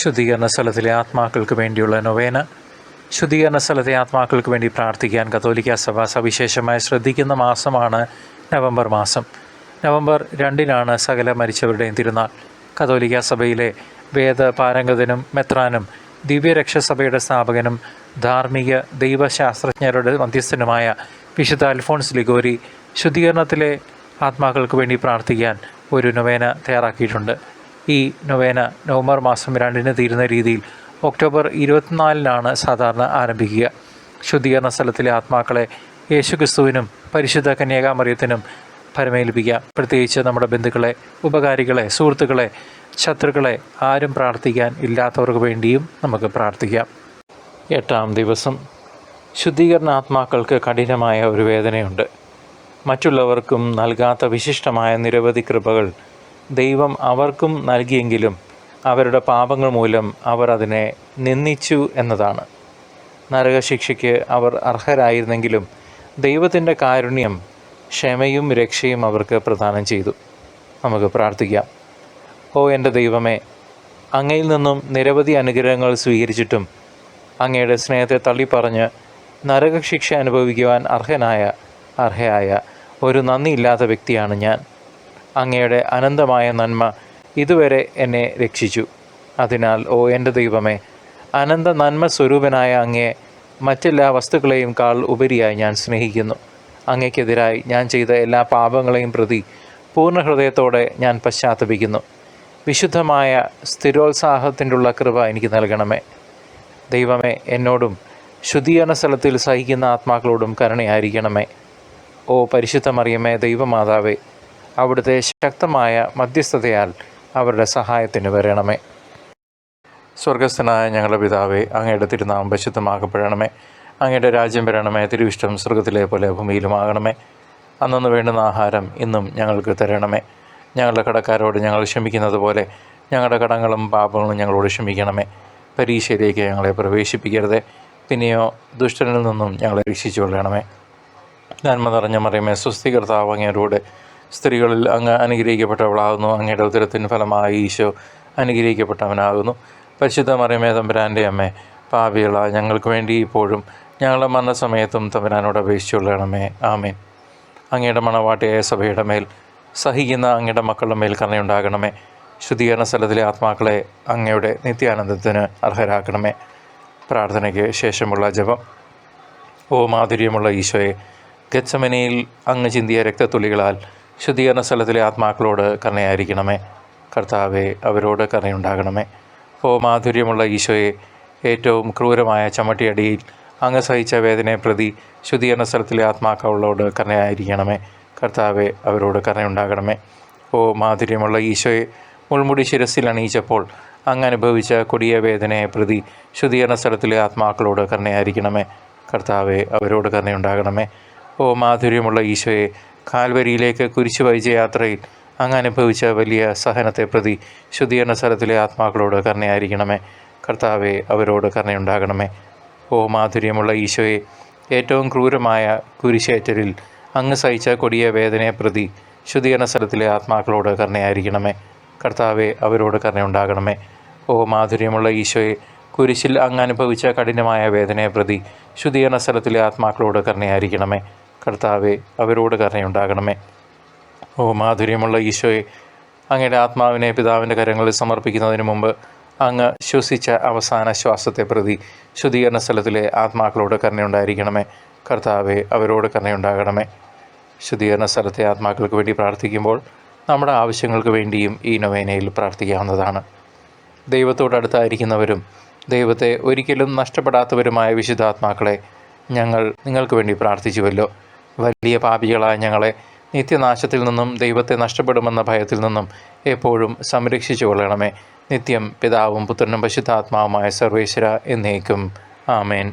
ശുദ്ധീകരണ സ്ഥലത്തിലെ ആത്മാക്കൾക്ക് വേണ്ടിയുള്ള നൊവേന. ശുദ്ധീകരണ സ്ഥലത്തെ ആത്മാക്കൾക്ക് വേണ്ടി പ്രാർത്ഥിക്കാൻ കത്തോലിക്ക സഭ സവിശേഷമായി ശ്രദ്ധിക്കുന്ന മാസമാണ് നവംബർ മാസം. നവംബർ രണ്ടിനാണ് സകല മരിച്ചവരുടെയും തിരുനാൾ. കത്തോലിക്ക സഭയിലെ വേദ പാരംഗതനും മെത്രാനും ദിവ്യരക്ഷസഭയുടെ സ്ഥാപകനും ധാർമ്മിക ദൈവശാസ്ത്രജ്ഞരുടെ മധ്യസ്ഥനുമായ വിശുദ്ധ അൽഫോൺസ് ലിഗോരി ശുദ്ധീകരണത്തിലെ ആത്മാക്കൾക്ക് വേണ്ടി പ്രാർത്ഥിക്കാൻ ഒരു നൊവേന തയ്യാറാക്കിയിട്ടുണ്ട്. ഈ നൊവേന നവംബർ മാസം രണ്ടിന് തീരുന്ന രീതിയിൽ ഒക്ടോബർ ഇരുപത്തിനാലിനാണ് സാധാരണ ആരംഭിക്കുക. ശുദ്ധീകരണ സ്ഥലത്തിലെ ആത്മാക്കളെ യേശുക്രിസ്തുവിനും പരിശുദ്ധ കന്യാകാമറിയത്തിനും പരമേൽപ്പിക്കാം പ്രത്യേകിച്ച് നമ്മുടെ ബന്ധുക്കളെ ഉപകാരികളെ സുഹൃത്തുക്കളെ ശത്രുക്കളെ ആരും പ്രാർത്ഥിക്കാൻ ഇല്ലാത്തവർക്ക് വേണ്ടിയും നമുക്ക് പ്രാർത്ഥിക്കാം. എട്ടാം ദിവസം ശുദ്ധീകരണ ആത്മാക്കൾക്ക് കഠിനമായ ഒരു വേദനയുണ്ട്. മറ്റുള്ളവർക്കും നൽകാത്ത വിശിഷ്ടമായ നിരവധി കൃപകൾ ദൈവം അവർക്കും നൽകിയെങ്കിലും അവരുടെ പാപങ്ങൾ മൂലം അവർ അതിനെ നിന്ദിച്ചു എന്നതാണ്. നരകശിക്ഷയ്ക്ക് അവർ അർഹരായിരുന്നെങ്കിലും ദൈവത്തിന്റെ കാരുണ്യം ക്ഷമയും രക്ഷയും അവർക്ക് പ്രദാനം ചെയ്തു. നമുക്ക് പ്രാർത്ഥിക്കാം. ഓ എന്റെ ദൈവമേ അങ്ങയിൽ നിന്നും നിരവധി അനുഗ്രഹങ്ങൾ സ്വീകരിച്ചിട്ടും അങ്ങയുടെ സ്നേഹത്തെ തള്ളിപ്പറഞ്ഞ് നരകശിക്ഷ അനുഭവിക്കുവാൻ അർഹനായ അർഹയായ ഒരു നന്ദിയില്ലാത്ത വ്യക്തിയാണ് ഞാൻ. അങ്ങയുടെ അനന്തമായ നന്മ ഇതുവരെ എന്നെ രക്ഷിച്ചു. അതിനാൽ ഓ എന്റെ ദൈവമേ അനന്ത നന്മ സ്വരൂപനായ അങ്ങയെ മറ്റെല്ലാ വസ്തുക്കളെയും കാൾ ഉപരിയായി ഞാൻ സ്നേഹിക്കുന്നു. അങ്ങയ്ക്കെതിരായി ഞാൻ ചെയ്ത എല്ലാ പാപങ്ങളെയും പ്രതി പൂർണ ഹൃദയത്തോടെ ഞാൻ പശ്ചാത്തപിക്കുന്നു. വിശുദ്ധമായ സ്ഥിരോത്സാഹത്തിന്റെ കൃപ എനിക്ക് നൽകണമേ. ദൈവമേ എന്നോടും ശുദ്ധീകരണ സ്ഥലത്തിൽ സഹിക്കുന്ന ആത്മാക്കളോടും കരുണയായിരിക്കണമേ. ഓ പരിശുദ്ധമറിയമേ ദൈവമാതാവേ അവിടുത്തെ ശക്തമായ മധ്യസ്ഥതയാൽ അവരുടെ സഹായത്തിന് വരണമേ. സ്വർഗസ്ഥനായ ഞങ്ങളുടെ പിതാവേ അങ്ങയുടെ തിരുനാമം പശുദ്ധമാക്കപ്പെടണമേ അങ്ങയുടെ രാജ്യം വരണമേ തിരുവിഷ്ടം സ്വർഗത്തിലെ പോലെ ഭൂമിയിലുമാകണമേ. അന്നു വേണ്ടുന്ന ആഹാരം ഇന്നും ഞങ്ങൾക്ക് തരണമേ. ഞങ്ങളുടെ കടക്കാരോട് ഞങ്ങൾ ക്ഷമിക്കുന്നത് പോലെ ഞങ്ങളുടെ കടങ്ങളും പാപങ്ങളും ഞങ്ങളോട് ക്ഷമിക്കണമേ. പരീക്ഷയിലേക്ക് ഞങ്ങളെ പ്രവേശിപ്പിക്കരുതേ. പിന്നെയോ ദുഷ്ടനിൽ നിന്നും ഞങ്ങളെ രക്ഷിച്ചു കൊള്ളണമേ നന്മ നിറഞ്ഞ മറിയമേ സ്വസ്തികർത്താവ് അങ്ങേരോട് സ്ത്രീകളിൽ അങ്ങ് അനുഗ്രഹിക്കപ്പെട്ടവളാകുന്നു. അങ്ങയുടെ ഉദരത്തിന് ഫലമായി ഈശോ അനുഗ്രഹിക്കപ്പെട്ടവനാകുന്നു. പരിശുദ്ധ മറിയമേ തമ്പുരാന്റെ അമ്മേ പാപികള ഞങ്ങൾക്ക് വേണ്ടി ഇപ്പോഴും ഞങ്ങളുടെ മരണസമയത്തും തമ്പുരാനോട് അപേക്ഷിച്ചുകൊള്ളണമേ. ആമേൻ. അങ്ങയുടെ മണവാട്ടിയായ സഭയുടെ മേൽ സഹിക്കുന്ന അങ്ങയുടെ മക്കളുടെ മേൽ കരുണയുണ്ടാകണമേ. ശുദ്ധീകരണ സ്ഥലത്തിലെ ആത്മാക്കളെ അങ്ങയുടെ നിത്യാനന്ദത്തിന് അർഹരാക്കണമേ. പ്രാർത്ഥനയ്ക്ക് ശേഷമുള്ള ജപം. ഓ മാധുര്യമുള്ള ഈശോയെ ഗച്ചമനയിൽ അങ്ങ് ചിന്തിയ രക്തത്തുള്ളികളാൽ ശുദ്ധീകരണ സ്ഥലത്തിലെ ആത്മാക്കളോട് കരുണയായിരിക്കണമേ. കർത്താവെ അവരോട് കരുണയുണ്ടാകണമേ. ഓ മാധുര്യമുള്ള ഈശോയെ ഏറ്റവും ക്രൂരമായ ചമ്മട്ടിയടിയിൽ അങ്ങ് സഹിച്ച വേദനയെ പ്രതി ശുദ്ധീകരണ സ്ഥലത്തിലെ ആത്മാക്കളോട് കരുണയായിരിക്കണമേ. കർത്താവെ അവരോട് കരുണയുണ്ടാകണമേ. ഓ മാധുര്യമുള്ള ഈശോയെ മുൾമുടി ശിരസിൽ അണിയിച്ചപ്പോൾ അങ്ങ് അനുഭവിച്ച കൊടിയ വേദനയെ പ്രതി ശുദ്ധീകരണ സ്ഥലത്തിലെ ആത്മാക്കളോട് കരുണയായിരിക്കണമേ. കർത്താവെ അവരോട് കരുണയുണ്ടാകണമേ. ഓ മാധുര്യമുള്ള ഈശോയെ കാൽവരിയിലേക്ക് കുരിശു വഹിച്ച യാത്രയിൽ അങ്ങ് അനുഭവിച്ച വലിയ സഹനത്തെ പ്രതി ശുദ്ധീകരണ സ്ഥലത്തിലെ ആത്മാക്കളോട് കരുണയായിരിക്കണമേ. കർത്താവെ അവരോട് കരുണയുണ്ടാകണമേ. ഓ മാധുര്യമുള്ള ഈശോയെ ഏറ്റവും ക്രൂരമായ കുരിശേറ്റലിൽ അങ്ങ് സഹിച്ച കൊടിയ വേദനയെ പ്രതി ശുദ്ധീകരണ സ്ഥലത്തിലെ ആത്മാക്കളോട് കരുണയായിരിക്കണമേ. കർത്താവെ അവരോട് കരുണയുണ്ടാകണമേ. ഓ മാധുര്യമുള്ള ഈശോയെ കുരിശിൽ അങ്ങ് അനുഭവിച്ച കഠിനമായ വേദനയെ പ്രതി ശുദ്ധീകരണ സ്ഥലത്തിലെ ആത്മാക്കളോട് കരുണയായിരിക്കണമേ. കർത്താവെ അവരോട് കരുണയുണ്ടാകണമേ. ഓ മാധുര്യമുള്ള ഈശോയെ അങ്ങയുടെ ആത്മാവിനെ പിതാവിന്റെ കരങ്ങളിൽ സമർപ്പിക്കുന്നതിന് മുമ്പ് അങ്ങ് ശ്വസിച്ച അവസാന ശ്വാസത്തെ പ്രതി ശുദ്ധീകരണ സ്ഥലത്തിലെ ആത്മാക്കളോട് കരുണയുണ്ടായിരിക്കണമേ. കർത്താവെ അവരോട് കരുണയുണ്ടാകണമേ. ശുദ്ധീകരണ സ്ഥലത്തെ ആത്മാക്കൾക്ക് വേണ്ടി പ്രാർത്ഥിക്കുമ്പോൾ നമ്മുടെ ആവശ്യങ്ങൾക്ക് വേണ്ടിയും ഈ നൊവേനയിൽ പ്രാർത്ഥിക്കാവുന്നതാണ്. ദൈവത്തോടടുത്തായിരിക്കുന്നവരും ദൈവത്തെ ഒരിക്കലും നഷ്ടപ്പെടാത്തവരുമായ വിശുദ്ധാത്മാക്കളെ ഞങ്ങൾ നിങ്ങൾക്ക് വേണ്ടി പ്രാർത്ഥിച്ചുവല്ലോ. വലിയ പാപികളായ ഞങ്ങളെ നിത്യനാശത്തിൽ നിന്നും ദൈവത്തെ നഷ്ടപ്പെടുമെന്ന ഭയത്തിൽ നിന്നും എപ്പോഴും സംരക്ഷിച്ചു കൊള്ളണമേ. നിത്യം പിതാവും പുത്രനും പശുദ്ധാത്മാവുമായ സർവേശ്വര എന്നേക്കും. ആമേൻ.